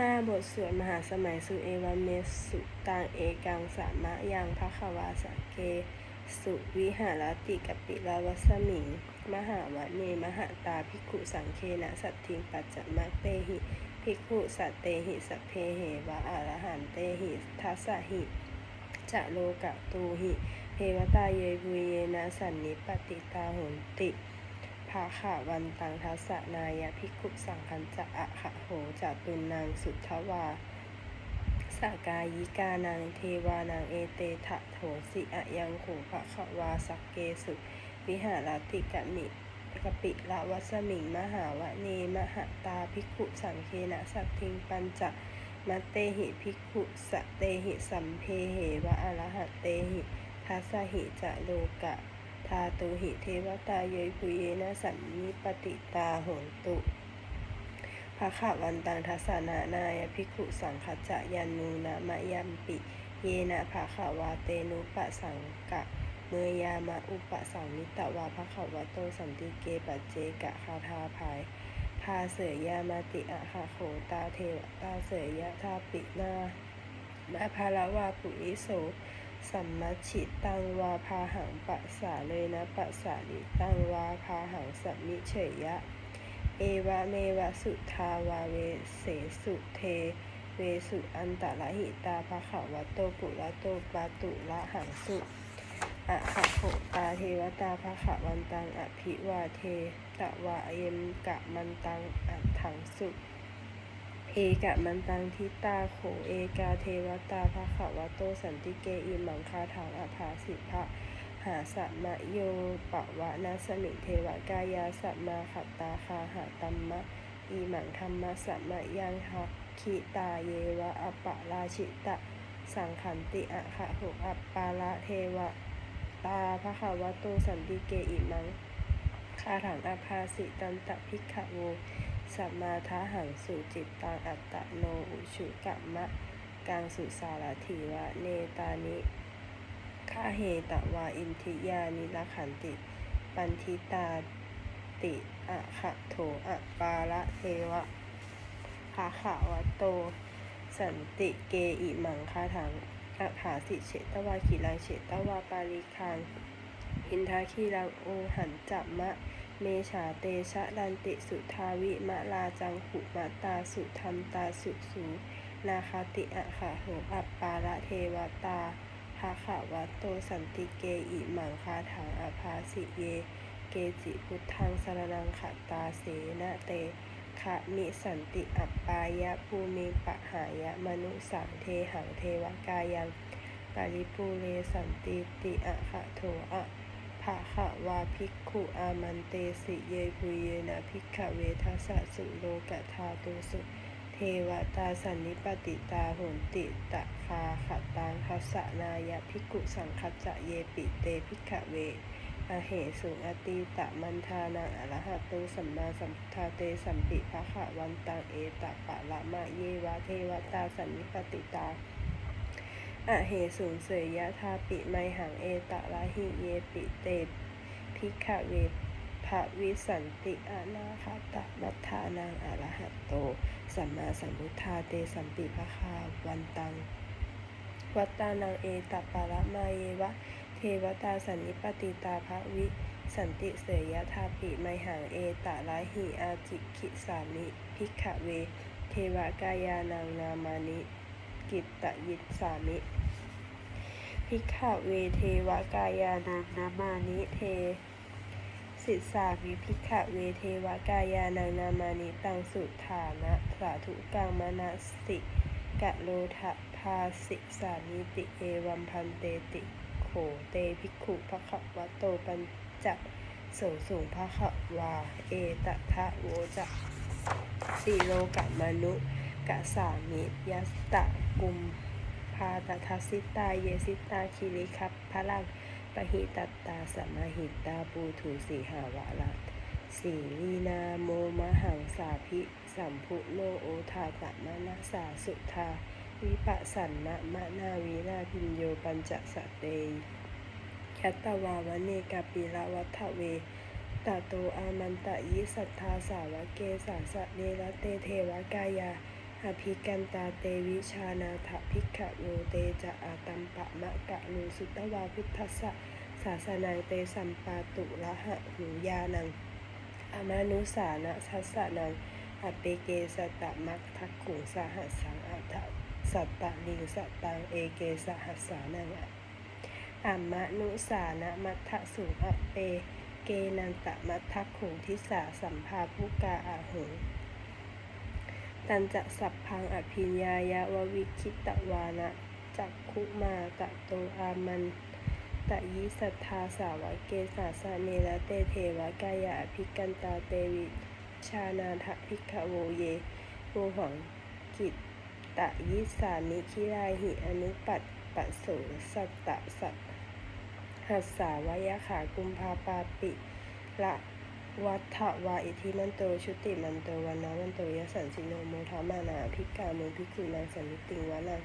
ห้าบทสวดมหาสมัยสุเอวเมสุตังเอกังสามะยังพระขวาสกเก สุวิหารติกปิลาวัสมิง มหาวะเนมหาตาภิกขุสังเคนะสัตทิงปัจจมะเตหิภิกขุสัตเตหิสัพเพเหวะอรหันเตหิทัสสะหิจะโลกะตูหิเทวตาเยบุเยนะสันนิปติตาโหนติาขะวันตังทัสสะนายะภิกุสังคันจะอะขะโหจะตุนนางสุทธวาสากายิกานังเทวานังเอเตทะโถสิอะยังโขภะคะวาสักเกสุวิหารติกะมิกปิละวัสมิงมหาวะเนมหาตาภิกุสังเคนะสัตทิงปัญจะมัตเตหิภิกุสะเตหิสัมเพเหวะอรหัตเตหิทัสสะหิจะโลกะ ทาตุหิเทวตาเยปุเยนะสันนิปติตาโหนตุภะคะวันตังทัสนานายภิกขุสังขจะยันนูนะมะยัมปิ เยนะภะคะวาเตนุปะสังกะ เมยามะอุปะสังนิตวาภะคะวะโตสันติเกปัจเจกะคาทาภายพาเสยยามาติอะหะโขตาเทวตาเสยยะทาปินามาภาลวาปุริโส สัมมัชชิตังวาพาหังปะสาเลยนะปะสาลิตังวาพาหังสัมมิเฉยยะ เอวะเมวะสุทาวาเวเสสุเท เวสุอันตะละหิตาภะคะวะโตปุระโตปาตุละหังสุอะหะโขตาเทวตาภะคะวันตังอภิวาเทตะวะเยมกะมันตังอัฏฐังสุ เอกะมันตังทิตาโขเอกาเทวตาภะคะวโตสันติเกอิมังคาถังอภาสิภะหาสัมมโยปะวะนาสมิเทวกายาสัมมาขัตตาคาหาตัมมะอีหมังธรรมะสัมมยังหักขิตาเยวะอปปะราชิตะ สังขันติอะคะหุอัปปาละเทวะตาภะคะวโตสันติเกอิมังคาถังอภาสิตันตะพิกขโว สัมมาทาหังสุจิตตังอัตตโนอุชุกะมะกังสุสารถีวะเนตานิข้าเหตวาอินทิยานิลขันติ ปันทิตาติอะขะโถอะปาละเทวะภาขาวะโต สันติเกอิมังคาถังอะผาสิเฉตวาขีลังเฉตวาปาลิคังอินทาคีรังโอหันจัมมะ เมชาเตชะดันติสุทาวิมะลาจังขุมะตาสุทันตาสุสู นาคาติอะขะโหอัปปาละเทวตาภาขาวะโตสันติเกอิมังคาถังอภาสิเย เกจิพุทธังสรนังขตาเสนะเตคะมิสันติอัปปายะภูมิปะหายะมนุสังเทหังเทวกายังปาริปูเรสันติติอะคะโทอะ ภาขวาภิกขุอามันเตสิเยปุเยนะภิกขเวทัสสะสุโลกธาตุสุ เทวตาสันนิปติตาโหนติตะคาขตังทัสะนายะภิกขุสังคัจจะเยปิเตภิกขเวอเหสุงอตีตะมันทานังอรหัตโตสัมมาสัมพุทธาเตสัมปิภะคะวันตังเอตะปะละมะเยวะเทวตาสันนิปติตา อะเหสุงเสยยะทาปิไมหังเอตะละหิเยปิเตภิกขเวพระวิสันติอานาคาตะมัทธานังอรหัตโต สัมมาสัมพุทธาเตสัมปิภะคาวันตัง วัตตานังเอตปาระมาเยวะ เทวตาสันนิปติตาภะวิสันติเสยยะทาปิไมหังเอตะละหิอาจิคิสามิภิกขเว เทวกายานังนามานิ กิตตยิสามิภิกขเวเทวกายานังนามานิเทสิสามิภิกขเวเทวกายานังนามานิตังสุฐานะสาธุกังมนัสสิกะโลทะภาสิสานิติเอวัมพันเตติโขเตภิกขุภะคะวะโตปัญจโสสูงภะคะวาเอตทะโวจะสีโลกะมนุ กะสามิยัสตะกุมพาตทัสิตา เยสิตา คิริคัพพลังปหิตัตตาสมหิตาปูถุสีหาวาลัตสีลีนาโมมหังสาภิสัมพุโนโอทาตะมะนะสาสุทาวิปัสสันนะมะนาวีนาพินโยปัญจสะเตยยัตตวาวเนกาปิละวัฏเวตาโตอามันตะยิสัทธาสาวะเกสาสะเนระเตเทวกายา อภิกันตาเตวิชานาถภิกขโวเตจะอาตัมปะมะกะลูสุตวาพุทธัสสะศาสนังเตสัมปาตุละหะหูยานังอมานุสานะทัสสะนังอเปเกสตะมัคทักขุงสหัสสังอัตสัตตะลิงสตังเอเกสหัสสานังอะอัมมะนุสานะมัทะสุงอเปเกนันตะมัทธขุงทิสาสัมภาภุกาอาหุง ตันจะสัพพังอภิญญายะววิคิตวานะจักคุมาตะโตอามันตะยิสัทธาสาวะเกสาสะเนระเตเทวะกายะอภิกันตาเตวิชานาทภิกขโวเยโวหังกิตตะยิสานิคิราหิอนุปัตปะโสสัตตะสัตหัสสาวยะขากุมภาปาปิละ วัฏฐวาอิทิมันโตชุติมันโตวันนามันโตยสันสิโนโมทามานาภิกามุภิกุนังสันนิติงวานัง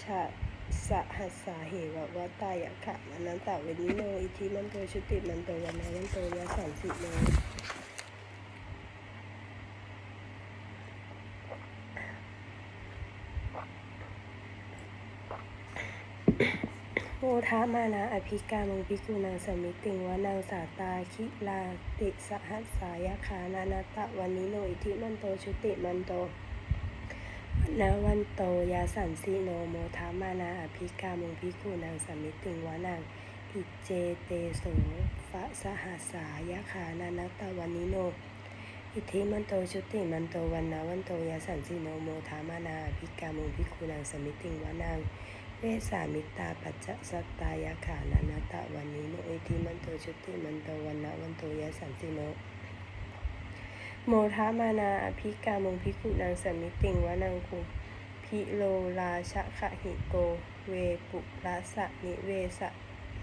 ชาสะหัสสาเหวะวะตายะขะอนันตะเวนิโนอิทิมันโตชุติมันโตวันนามันโตยสันสิโน โมทามานาอภิกามุภิกุนางสันนิติงวานางสาตาคิลาติสหัสสายคานานาตะวันนิโนอิทิมันโตชุติมันโตนาวันโตยาสันสีโนโมทามานาอภิกามุภิกุนางสมิติงวานางอิเจเตโสฟะสหัสสายคานานาตะวันนิโนอิทิมันโตชุติมันโตวันนาวันโตยาสันสีโนโมทามานาอภิกามุภิกุนางสมิติงวานาง เวสามิตาปัจจสัตตายะขานานาตะวันนิโนอิทธิมันโตชุติมันโตวันนาวันโตยาสันสีโนโมทามานาอภิกามุงพิกุนางสมิติงวานังคุพิโลราชะขะหิโก เวปุระสะนิเวสะ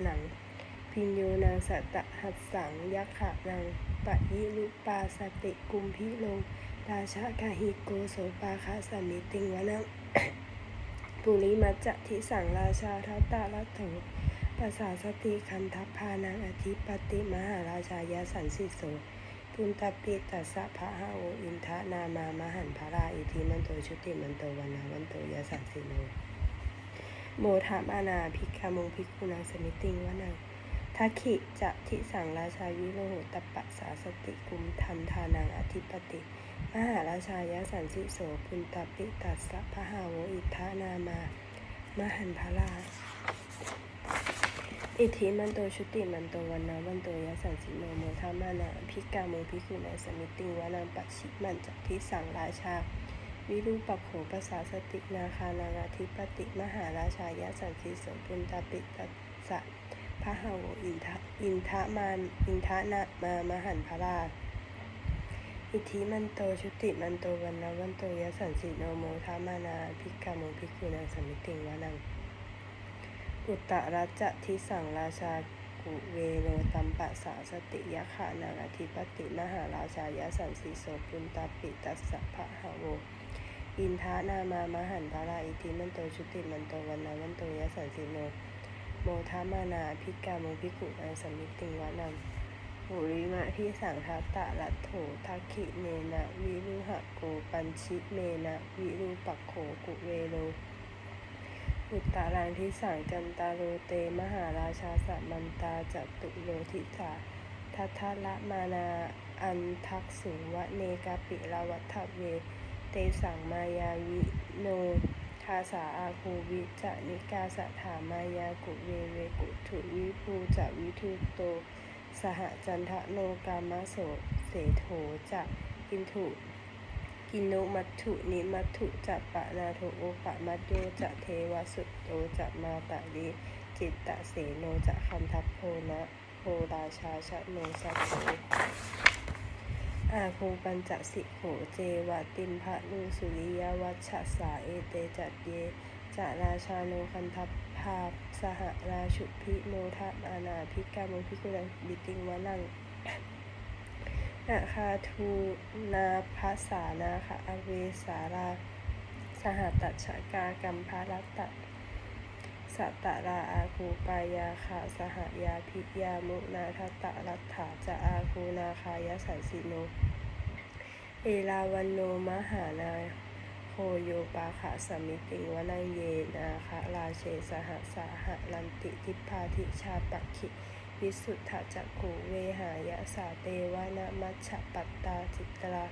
หนัง พินโยนางสัตะหัสสังยักขะนางปะยิลุปาสติกุมพิโลราชะขะหิโกโสปาคะสมิติงวานัง ปุริมัจจะทิสังราชาทัตตาลัตโถปัสสาสติคันทัพพานังอธิปติมหาราชายาสันสิโสปุณตปิตัสสะพะหะโออินทะนามามหันภาราอิทิมันโตชุติมันโตวันนาวันโตยาสันสิโนโมทามานาภิกขามงภิกขุนางสมิติงวานัง ทักขิจะทิสังราชาวิโรโหตปะสาสติกุมทันทานังอธิปติ มหาราชายะสันสิโสปุณตปิตัสสะภะหะโออิทะนามา มหันภาราอิทธิมันโตชุติมันโตวันนาวันโตยะสันสิโนโมทามานาภิกามุภิกขุนาสมิติงวานังปัจฉิมันจักทิสังราชา วิรูปักโขภาษาสตินาคานางาธิปติ มหาราชายะสันสิโสปุณตปิตัสสะ พระหาโวอินทะอินทะมานอินทะนามามหันพราอิทธิมันโตชุติมันโตวันนาวันโตยะสันสิโนโมทามานาภิกามุภิกขุนางสมิติงวานังอุตตรัจจะทิสังราชากุเวโรตัมปะสาสติยะขานางอธิปติมหาราชายะสันสีโสปุณตาปิตัสสะภะหะโวอินทานามามหันภาราอิทิมันโตชุติมันโตวันนาวันโตยะสันสิโน โมทามานาภิกาโมภิกขุนางสมิติงวานังปุริมะที่สังทัตตะรัตโถทักขิเนนะวิรุหะโกปัญชิเมนะวิรูปักโขกุเวโรอุตตารังทิสังกันตาโรเตมหาราชาสัมมันตาจัตุโลทิสาทัทะละมานาอันทักสุวะเนกาปิลาวัฏเว เตสังมายาวิโนาสาอาคูวิจนิกาสถามายากุเวเวกุถุวิภูจะวิทุโต สหจันทะโนกามโสเสโถจะอินทุกินโนมัตถุนิมัตถุจะปะนาโทโอปะมัตโยจะเทวสุตโตจะมาตะลิจิตตะเสโนจะคันทัพโพนะโพราชาชะโนสัตโต อาคูปัญจสิโขเจวะติมภะนูสุริยวัชชะสาเอเตจัดเยจะราชาโนคันทัพภาพสหราชุพิโนทะอานาภิกามุภิกุลังบิติงวานังนาคาทูนาภาษานาคะอเวสารา สหตัชกากัมภารัตตะ สัตตะราอาคูปายาขาสหายาพิยามุนาทัตตะรัตถาจะอาคูนาคายสันสิโน เอราวันโนมหานาโคโยปาคะสมิติวนังเยนาคะราเชสหสาหะลันติทิพาธิชาปะคิวิสุทธจักขูเวหายะสาเตวานะมัชฌะปัตตาจิตรา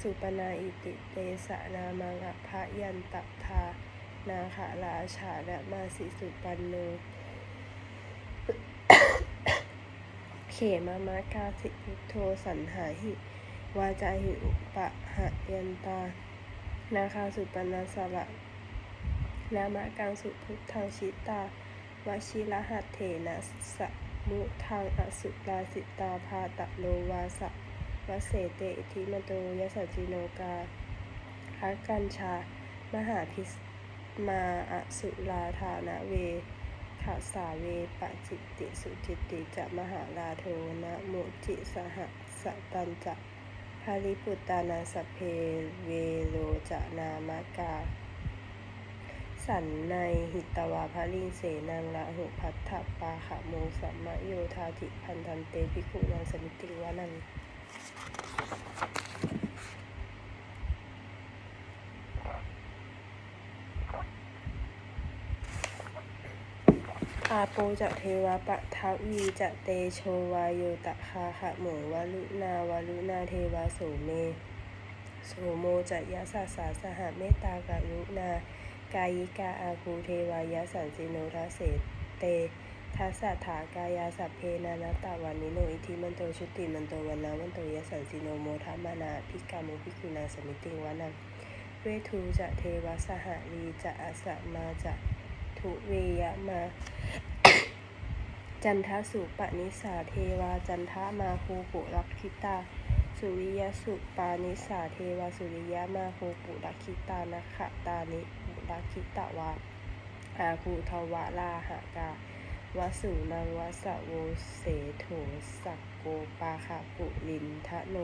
สุปนาอิติเตสะนามังอภะยันตทา นาคาราชาและมาสิสุปันโนเขมามากาสิพุทโธสันหาหิ วาจาหิอุปะหะยันตา นาคาสุปนาสระนามะกังสุพุทธังชิตาวชิรหัตเถนะสะมุทังอสุราสิตาพาตะโลวาสะวะเสเตอิทิมโตยสสจิโนกาคักัญชา มหาพิส มาอสุราธานะเวขาสาเวปะจิตติสุจิตติจะมหาลาโทนะโมจิสหสตันจะภาริปุตตานาสเพเวโลจะนามากา สันในหิตวาภลิงเสนังละหุพัทธปาขะโมสัมมโยธาติพันธันเตภิกขุนังสมิติวานังาโปจะเทวะปะทวีจะเตโชวายโยตะคาขะโมวลุนาวลุนาเทวะโสเมโสโมจะยะสาสาสหเมตตากะรุณากายิกาอาคูเทวายะสันสิโนทัสเสเตทัสสะถากายาสัพเพนานาตาวันนิโนอิทิมันโตชุติมันโตวันนาวันโตยะสันสิโนโมทามานาพิกามุพิกุณาสมิติวานังเวทูจะเทวะสหลีจะอสะมาจะ ทุเวยะมา จันทสุปนิสาเทวาจันทามาคูปุรักขิตา สุริยสุปานิสาเทวาสุริยมาคูปุรักขิตานะขะตานิปุรักขิตาวาอาคูทวาลาหากาวสุนังวสโวเสโถสักโกปาคาปุลินทะโน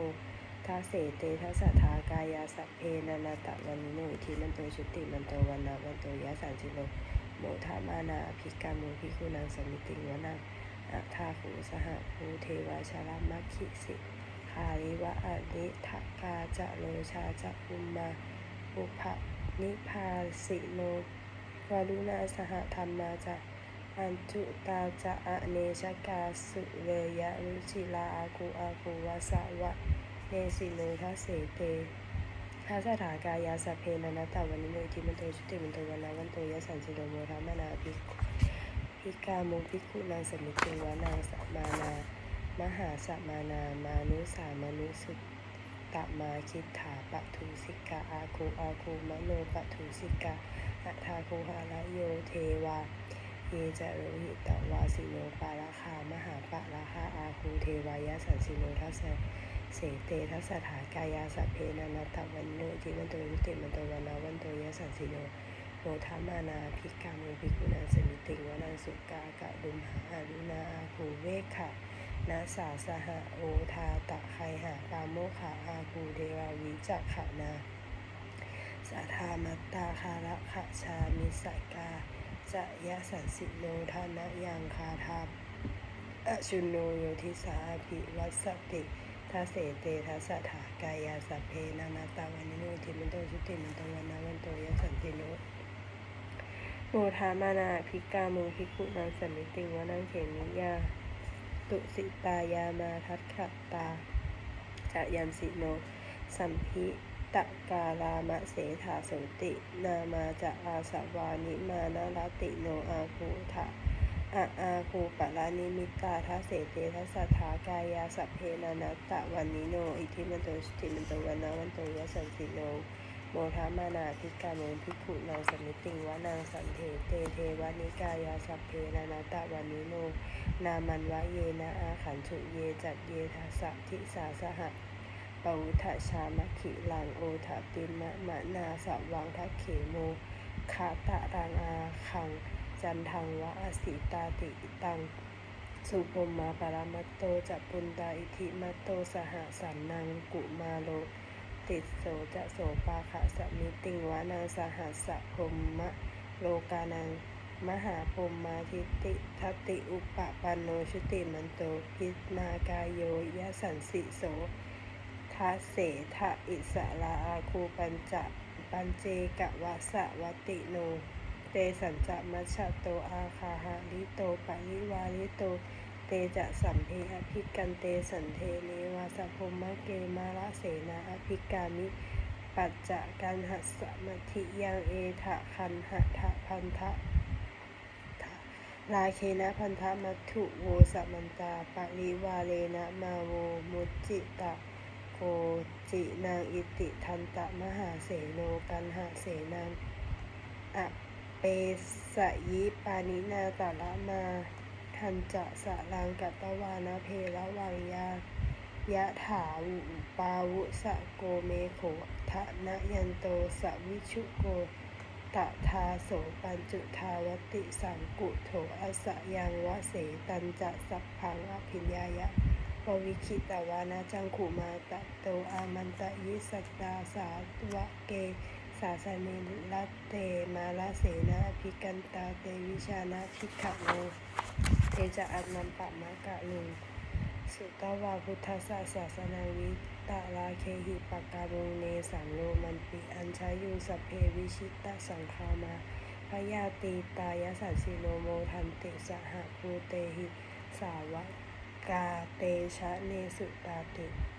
ทาเสเตทัสะทากายาสัพเพนานาตะวันนิโนอิทิมันโตชุติมันโตวันนาวันโตยะสันจิโน โมทามานาภิกามุภิกุนังสมิติงวนังอัทาหูสหภูเทวาชารามัคคิสิคาริวะอนิทกาจะโลชาจะอุมมาอุปะนิพาสิโนวารุณาสหธรรมาจะอันจุตาจะอเนชกาสุเวยะรุชิลาอาคูอาคูวาสวะเนสิโนทัสเสเต ทัสสถากายาสเพนันตาวันนิโนอิทิมันโตชุติมันโตวันนาวันโตยะสันสิโนโมทามานาภิกภิกามุภิกขุนางสมิติงวานางสัมมานามหาสัมมานามานุสามานุสุตตมาคิดถาปะทุสิกาอาคูอาคูมโนปะทุสิกาอัทาคูหาละโยเทวาเยจะโรหิตวาสิโนปาราคามหาปะราคาอาคูเทวายะสันสิโนทัสสะ เสเตทัสสถากายาสัพเพนานาตวันโนจิมันโตยุติมันโตวันนาวันโตยะสันสิโนโมทามานาภิกามุภิกุณาสมิติงวนังสุกากะดุมหาอารุณาอาคูเวขะนาสาสหะโอทาตะไคหาปาโมขาอาคูเทวาวิจักขะนาสัทธามัตตาคาระขะชามิสกาจะยะสันสิโนทานะยังคาทาอชุนโนโยทิสาภิวัสสติ ทัสเสเตทัสถากายาสัพเพนานาตาวันิโนทิมันโตชุติมันตวันนาวันโตยสันติโนโมทามานาภิกามุภิกุนางสมิติงวนังเขมิยา ตุสิตายามาทัตขะตาจะยันสิโน สัมพิตะกาลามะเสถาโสติ นามาจะอาสวานิมานาลติโนอาคูทะ อาอาคูปะลานิมิตาทัสเสเตทัสสะถากายาสัพเพนานาตะวันนิโน อิทิมันโตชุติมันโตวันนาวันโตยะสันสิโน โมทามานาภิกาโมภิกขุนางสมิติงวานางสันเทเตเทวานิกายาสัพเพนานาตะวันนิโน นามันวะเยนะอาขันชุเยจัดเยทัสสะทิสาสหะปวุทะชามะขิลังโอทะติมะมะนาสวังทักเขโมคาตะรังอาคัง จันทังวะอสิตาติตัง สุพมมาปรามัตโตจะปุนตาอิทิมัตโตสหสันนังกุมาโล ติโสจะโสปาคะสมิติงวานาสหัสะพรหมะโลกานัง มหาพรหมาทิติทัติอุปปันโนชุติมันโตพินากายโยยะสันสิโสทัสเสทะอิสระอาคูปัญจะปัญเจกะวะสะวะติโน เตสัญจะมัชฌะโตอาคาหาลิโตปะริวาลิโต เตจะสัมเพอภิกันเตสันเทเนวาสะพมมะเกมาละเสนาอภิกามิ ปัจจะกันหัสมัทิยังเอทะคันหะทะพันทะลาเคนะพันธะมัตถุโวสัมมันตาปะริวาเลนะมาโวมุจิตะโกจินางอิติทันตะมหาเสโนกันหะเสนังอะ เปสยิปานินาตะละมาทันจะสะลังกัตวานะเพละวังยายะถาวุปาวุสะโกเมโขทะนะยันโตสวิชุโกตะทาโสปัญจุทาวติสังกุโถอสะยังวะเสตันจะสัพพังอภิญญายะปวิคิตวานาจังขุมาตะโตอามันตะยิสตตาสาวะเก สาสเนลัตเตมาลาเสนาอภิกันตาเตวิชานาภิกขโนเตจะอัตนัมปะมะกะลุงสุตวาพุทธศาสสนาวิตาลาเคหิปกามุงเนสังโลมันปิอัญชายุสพเพวิชิตะสังคามาพยาตีตายสัสสิโนโมทันติสหปูเตหิสาวกาเตชะเนสุตาติ